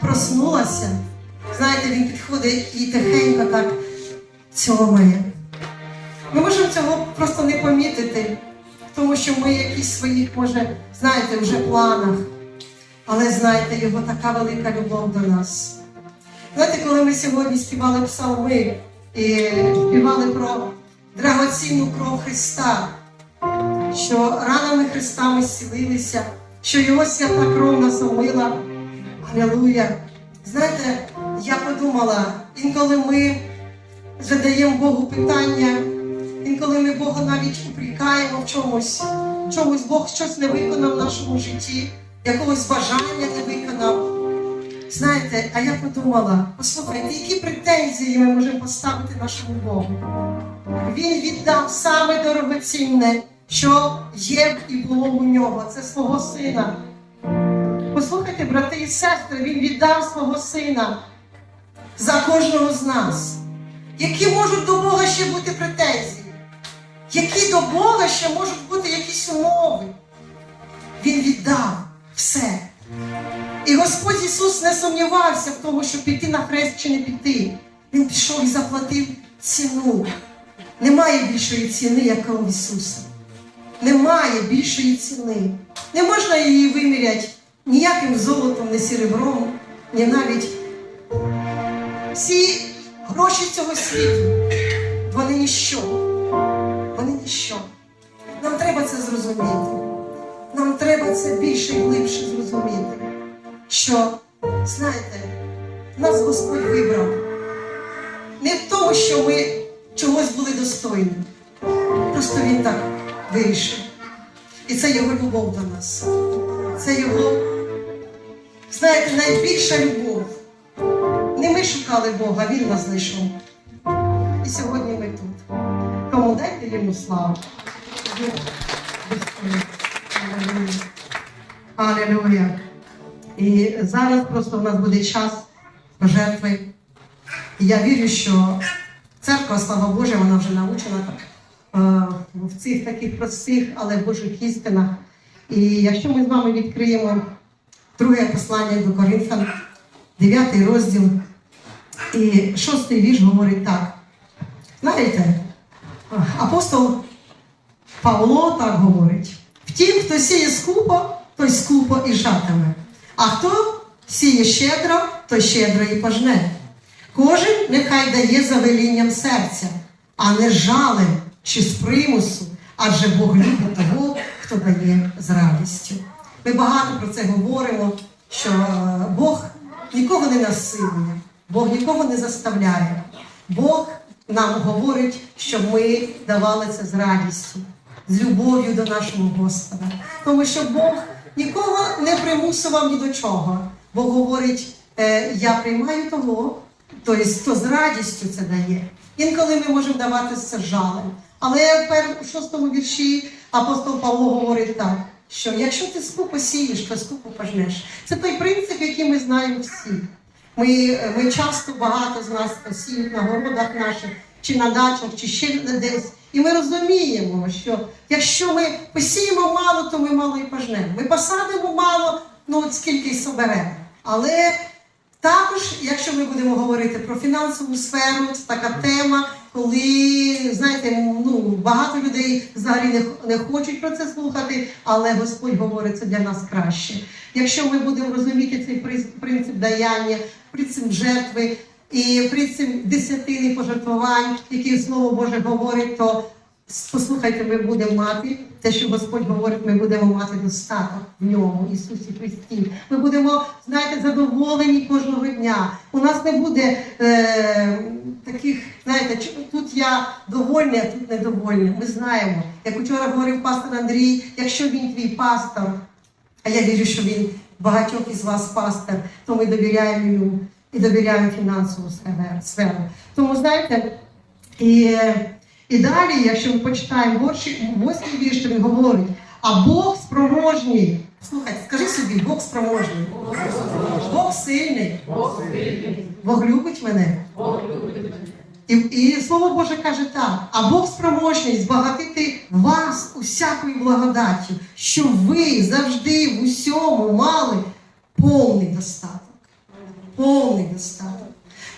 проснулася, знаєте, він підходить і тихенько так цьомає. Ми можемо цього просто не помітити, тому що ми якісь своїх, може, знаєте, вже планах. Але знаєте, його така велика любов до нас. Знаєте, коли ми сьогодні співали псалми і співали про драгоцінну кров Христа, що ранами Христа ми зцілилися, що Його свята кров нас омила. Алілуя. Знаєте, я подумала, інколи ми задаємо Богу питання, інколи ми Бога навіть упрікаємо в чомусь, чомусь Бог щось не виконав в нашому житті, якогось бажання не виконав. Знаєте, а я подумала, послухайте, які претензії ми можемо поставити нашому Богу? Він віддав саме дорогоцінне, що є і було у нього. Це свого сина. Послухайте, брати і сестри, він віддав свого сина за кожного з нас. Які можуть до Бога ще бути претензії? Які до Бога ще можуть бути якісь умови? Він віддав все. І Господь Ісус не сумнівався в тому, що піти на хрест чи не піти. Він пішов і заплатив ціну. Немає більшої ціни, як у Ісуса. Немає більшої ціни. Не можна її виміряти ніяким золотом, ні серебром, ні навіть всі гроші цього світу. Вони ніщо. Вони ніщо. Нам треба це зрозуміти. Нам треба це більше і глибше зрозуміти. Що, знаєте, нас Господь вибрав не в тому, що ми чогось були достойні. Просто Він так вирішив. І це його любов до нас. Це його, знаєте, найбільша любов. Не ми шукали Бога, Він нас знайшов. І сьогодні ми тут. Тому дайте йому славу. Аллилуйя. І зараз просто в нас буде час пожертви. І я вірю, що церква, слава Божа, вона вже научена е, в цих таких простих, але Божих істинах. І якщо ми з вами відкриємо друге послання до Коринфян, 9 розділ, і шостий вірш говорить так. Знаєте, апостол Павло так говорить: втім, хто сіє скупо, той скупо і жатиме. А хто сіє щедро, той щедро і пожне. Кожен нехай дає за велінням серця, а не жалем чи з примусу, адже Бог любить того, хто дає з радістю. Ми багато про це говоримо, що е, Бог нікого не насилує, Бог нікого не заставляє. Бог нам говорить, щоб ми давали це з радістю, з любов'ю до нашого Господа. Тому що Бог нікого не примусував ні до чого. Бог говорить, е, я приймаю того, тобто хто з радістю це дає. Інколи ми можемо давати це жалем. Але в шостому вірші апостол Павло говорить так, що якщо ти скупо сієш, то скупо пожнеш. Це той принцип, який ми знаємо всі. Ми, ми часто багато з нас сіють на городах наших, чи на дачах, чи ще десь. І ми розуміємо, що якщо ми посіємо мало, то ми мало і пожнемо. Ми посадимо мало, ну от скільки й соберемо. Але також, якщо ми будемо говорити про фінансову сферу, це така тема, коли знаєте, ну багато людей взагалі не, не хочуть про це слухати, але Господь говорить це для нас краще. Якщо ми будемо розуміти цей принцип даяння, принцип жертви і принцип десятини пожертвувань, які слово Боже говорить, то послухайте, ми будемо мати те, що Господь говорить, ми будемо мати достаток в ньому, Ісусі Христі. Ми будемо, знаєте, задоволені кожного дня. У нас не буде е, таких, знаєте, тут я довольна, а тут недовольна. Ми знаємо. Як вчора говорив пастор Андрій, якщо він твій пастор, а я вірю, що він багатьох із вас пастор, то ми довіряємо йому і довіряємо фінансову сферу-. Тому знаєте, і, і далі, якщо ми почитаємо восьмий вірш, він говорить, а Бог спроможний. Слухайте, скажи собі, Бог спроможний. Бог сильний. Бог любить мене. І, і слово Боже каже так: а Бог спроможний збагатити вас усякою благодаттю, щоб ви завжди в усьому мали повний достаток. повний достаток.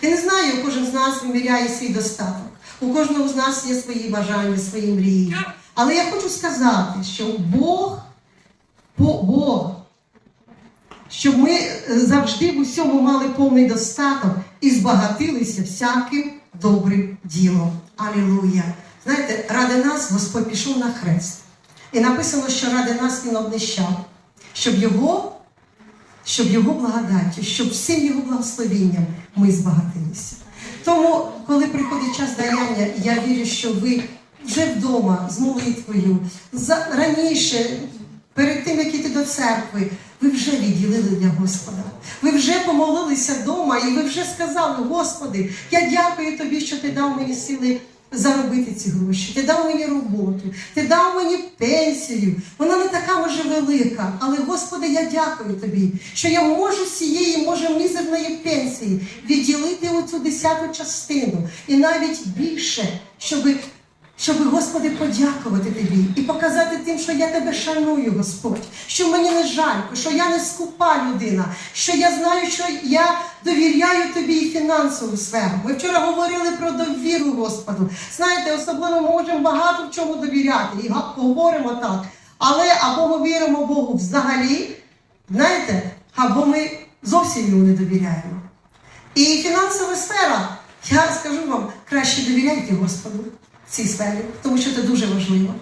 Я не знаю, кожен з нас виміряє свій достаток. У кожного з нас є свої бажання, свої мрії. Але я хочу сказати, що Бог, Бог, щоб ми е, завжди в усьому мали повний достаток і збагатилися всяким добрим ділом. Алілуя! Знаєте, ради нас Господь пішов на хрест. І написано, що ради нас він обнищав, щоб його, щоб його благодаті, щоб всім його благословінням ми збагатилися. Тому, коли приходить час даяння, я вірю, що ви вже вдома з молитвою, раніше, перед тим, як іти до церкви, ви вже відділили для Господа. Ви вже помолилися вдома, і ви вже сказали, Господи, я дякую тобі, що ти дав мені сили заробити ці гроші. Ти дав мені роботу, ти дав мені пенсію. Вона не така може велика, але Господи, я дякую тобі, що я можу з цієї, може, мізерної пенсії відділити оцю десяту частину і навіть більше, щоб, Господи, подякувати Тобі і показати тим, що я тебе шаную, Господь, що мені не жалько, що я не скупа людина, що я знаю, що я довіряю Тобі і фінансову сферу. Ми вчора говорили про довіру Господу. Знаєте, особливо ми можемо багато в чому довіряти і говоримо так. Але або ми віримо Богу взагалі, знаєте, або ми зовсім йому не довіряємо. І фінансова сфера, я скажу вам, краще довіряйте Господу в цій сфері, тому що це дуже важливо.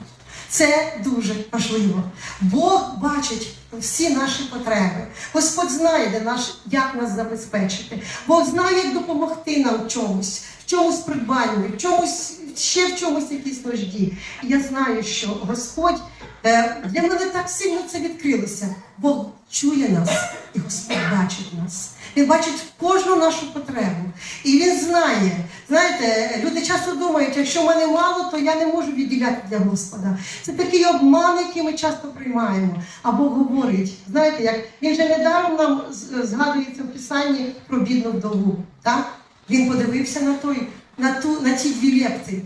Це дуже важливо. Бог бачить всі наші потреби. Господь знає, де наш, як нас забезпечити. Бог знає, як допомогти нам чомусь, в чомусь придбанню, в чомусь ще в чомусь якійсь нужді. Я знаю, що Господь е, для мене так сильно це відкрилося. Бог чує нас, і Господь бачить нас. Він бачить кожну нашу потребу. І він знає. Знаєте, люди часто думають, якщо в мене мало, то я не можу відділяти для Господа. Це такий обман, який ми часто приймаємо. А Бог говорить, знаєте, як він же недаром нам згадується в Писанні про бідну вдову. Так? Він подивився на той, на ту, на ті дві лепти.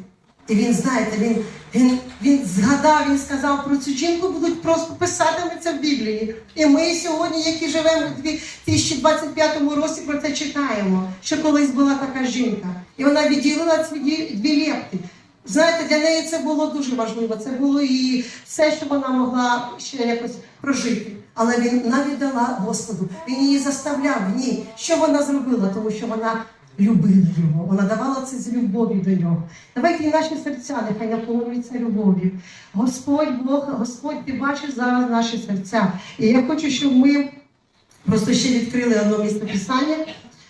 І він, знаєте, він, він, він згадав, він сказав про цю жінку, будуть просто писатиметься в Біблії. І ми сьогодні, які живемо у 2025 році, про це читаємо, що колись була така жінка. І вона відділила ці дві, лепти. Знаєте, для неї це було дуже важливо. Це було і все, що вона могла ще якось прожити. Але він навіть дала Господу. Він її заставляв. Ні. Що вона зробила? Тому що вона любила його. Вона давала це з любов'ю до нього. Давайте і наші серця нехай наповнюються любов'ю. Господь Бог, Господь, ти бачиш зараз наші серця. І я хочу, щоб ми просто ще відкрили одне місце писання.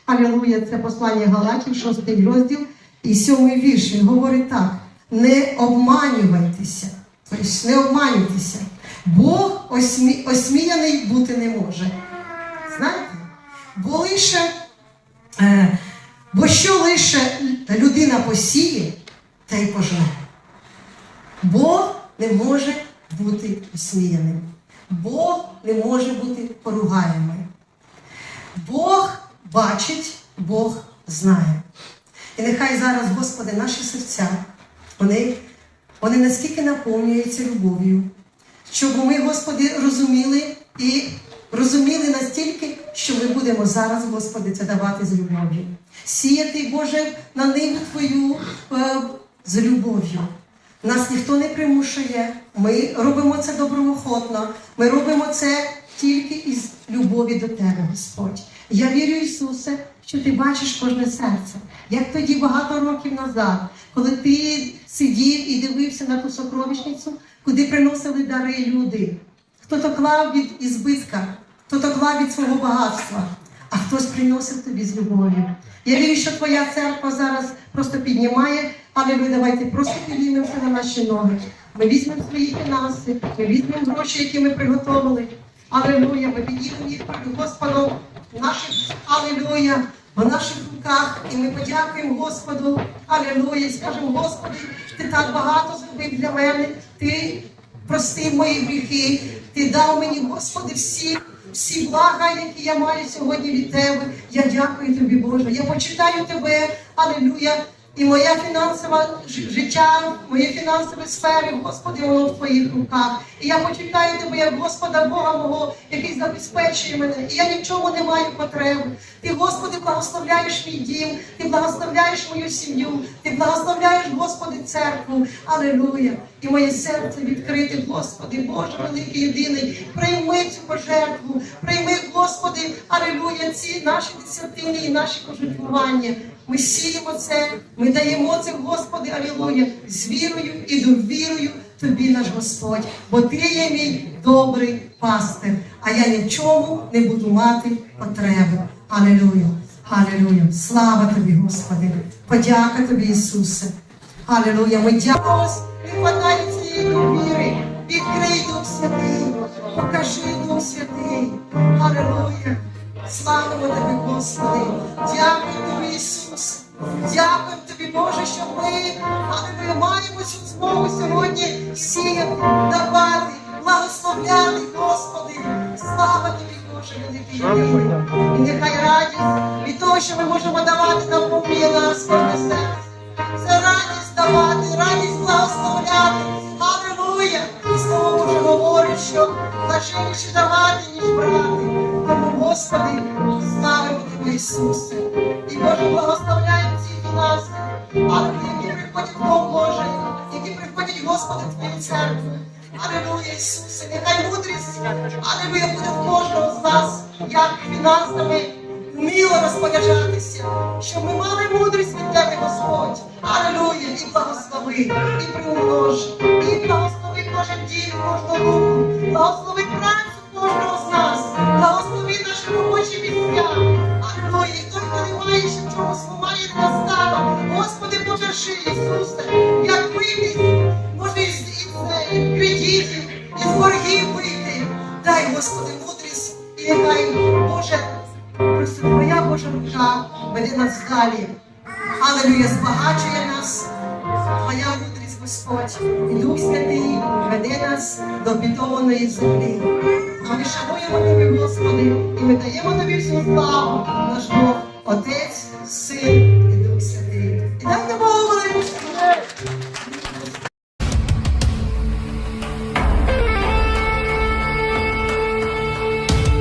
Алілуя, це послання Галатів, шостий розділ і сьомий вірш. Він говорить так: не обманювайтеся, тобто не обманюйтеся. Бог осмі... осміяний бути не може. Знаєте? Бо лише, бо що лише людина посіє, та й пожне. Бог не може бути осміяним. Бог не може бути поругаємий. Бог бачить, Бог знає. І нехай зараз, Господи, наші серця, вони, вони наскільки наповнюються любов'ю, щоб ми, Господи, розуміли і розуміли настільки, що ми будемо зараз, Господи, це давати з любов'ю. Сіяти, Боже, на ниву Твою е, з любов'ю. Нас ніхто не примушує. Ми робимо це доброохотно. Ми робимо це тільки із любові до Тебе, Господь. Я вірю, Ісусе, що ти бачиш кожне серце. Як тоді багато років назад, коли ти сидів і дивився на ту сокровищницю, куди приносили дари люди. Хто-то клав від ізбитка, хто-то клав від свого багатства, а хтось приносив тобі з любов'ю. Я вірю, що твоя церква зараз просто піднімає, але ми давайте просто піднімемося на наші ноги. Ми візьмемо свої фінанси, ми візьмемо гроші, які ми приготовили. Алілуя, ми підійдемо їх перед Господом наших Алілуя, в наших руках, і ми подякуємо Господу. Алілуя, і скажемо, Господи, ти так багато зробив для мене. Ти простив мої гріхи. Ти дав мені, Господи, всі, всі блага, які я маю сьогодні від Тебе. Я дякую Тобі, Боже. Я почитаю Тебе, алілуя, І моя фінансова життя, моє фінансові сфери, Господи, воно в Твоїх руках. І я почитаю Тебе як Господа Бога мого, який забезпечує мене. І я ні в чому не маю потреби. Ти, Господи, благословляєш мій дім, Ти благословляєш мою сім'ю, Ти благословляєш, Господи, церкву. Алілуя. І моє серце відкрите, Господи, Боже, великий єдиний. Прийми цю пожертву, прийми, Господи, алілуя, ці наші десятини і наші пожертвування. Ми сіємо це, ми даємо це, Господи, алілуя, з вірою і довірою Тобі, наш Господь, бо Ти є мій добрий пастир, а я ні не буду мати потреби. Алілуя, алілуя. Слава Тобі, Господи, подяка Тобі, Ісусе. Алілуя, ми дякуємо, не хватай цієї довіри, відкрий Дух Святий, покажи Дух Святий. Алілуя. Славимо Тебе, Господи. Дякую Тобі, Ісус. Дякую Тобі, Боже, що ми, але ми маємо цю змогу сьогодні сіяти, давати, благословляти, Господи. Слава Тобі, Боже, великий. І нехай радість від того, що ми можемо давати, наповнює нас кожне серце. Це радість давати, радість благословляти. Аллилуйя! І Слово Боже говорить, що важливіше давати, ніж брати. Господи, славимо Тебе, Ісусе. І Боже, благословляємо ці фінанси. Аллилуйя, які приходять Дом Божий, які приходять, Господи, в Твою церкву. Аллилуйя, Ісусе, нехай мудрість, аллилуйя, буде в кожного з нас, як фінансами вміло розпоряджатися, щоб ми мали мудрість від тебе, Господь. Аллилуйя, і благослови, і приумнож, і благослови кожен дім, кожну руку, благослови веде нас до обітованої землі. А ми шануємо Тебе, Господи, і ми даємо Тобі всю славу, наш Бог, Отець